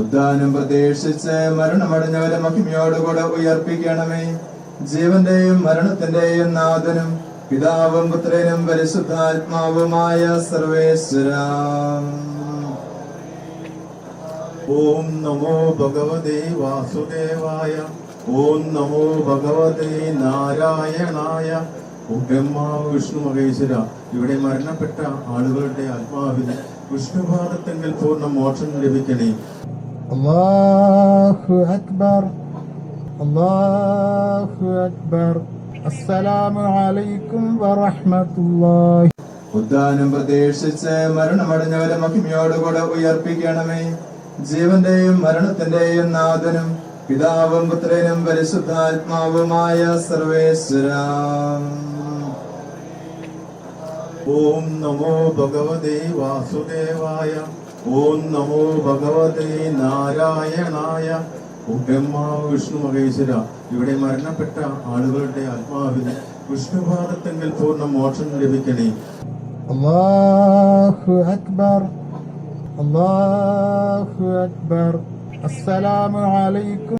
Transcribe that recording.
ഉദ്ധാനം പ്രതീക്ഷിച്ച് മരണമടഞ്ഞവരെ മഹിമയോടുകൂടെ ഉയർപ്പിക്കണമേ. ജീവന്റെയും മരണത്തിന്റെയും നാഥനും പിതാവും പുത്രനും പരിശുദ്ധാത്മാവുമായ സർവേശ്വര. ഓം നമോ ഭഗവതേ വാസുദേവായ ഓം നമോ ഭഗവതേ നാരായണായ. ബ്രഹ്മാവ് വിഷ്ണു മഹേശ്വര. ഇവിടെ മരണപ്പെട്ട ആളുകളുടെ ആത്മാവിന് വിഷ്ണുപാദത്തെങ്കിൽ പൂർണ മോക്ഷം ലഭിക്കണേ. അള്ളാഹു അക്ബർ. അള്ളാഹു അക്ബർ. അസ്സലാമു അലൈക്കും വറഹ്മത്തുള്ളാഹി. ഉദ്ധാനം പ്രതീക്ഷിച്ച് മരണമടഞ്ഞവരെ മഹിമയോടുകൂടെ ഉയർപ്പിക്കണമേ. ജീവന്റെയും മരണത്തിന്റെയും നാഥനും പിതാവും പുത്രനും പരിശുദ്ധാത്മാവുമായ സർവേശ്വര. ഓം നമോ ഭഗവതേ വാസുദേവായ ഓം നമോ ഭഗവതേ നാരായണായ. ബ്രഹ്മാവ് വിഷ്ണു മഹേശ്വര. ഇവിടെ മരണപ്പെട്ട ആളുകളുടെ ആത്മാവിന് വിഷ്ണുഭാഗത്തെങ്കിൽ പൂർണ മോക്ഷം ലഭിക്കണേ. അള്ളാഹു അക്ബർ. അള്ളാഹു അക്ബർ. അസ്സലാമു അലൈക്കും.